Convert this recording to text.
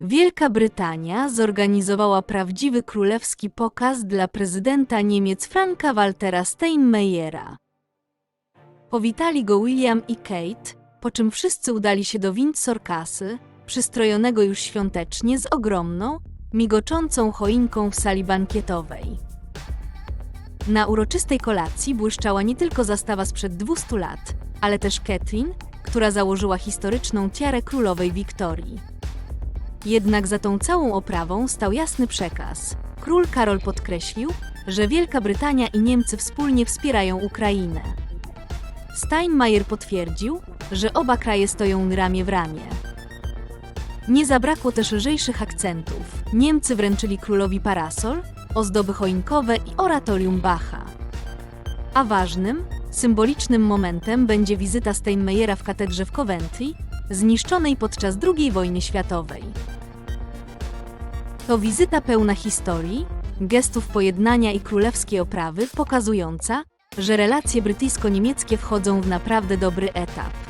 Wielka Brytania zorganizowała prawdziwy królewski pokaz dla prezydenta Niemiec Franka Waltera Steinmeiera. Powitali go William i Kate, po czym wszyscy udali się do Windsor Castle, przystrojonego już świątecznie z ogromną, migoczącą choinką w sali bankietowej. Na uroczystej kolacji błyszczała nie tylko zastawa sprzed 200 lat, ale też Catherine, która założyła historyczną tiarę królowej Wiktorii. Jednak za tą całą oprawą stał jasny przekaz. Król Karol podkreślił, że Wielka Brytania i Niemcy wspólnie wspierają Ukrainę. Steinmeier potwierdził, że oba kraje stoją ramię w ramię. Nie zabrakło też lżejszych akcentów. Niemcy wręczyli królowi parasol, ozdoby choinkowe i oratorium Bacha. A ważnym, symbolicznym momentem będzie wizyta Steinmeiera w katedrze w Coventry, zniszczonej podczas II wojny światowej. To wizyta pełna historii, gestów pojednania i królewskiej oprawy, pokazująca, że relacje brytyjsko-niemieckie wchodzą w naprawdę dobry etap.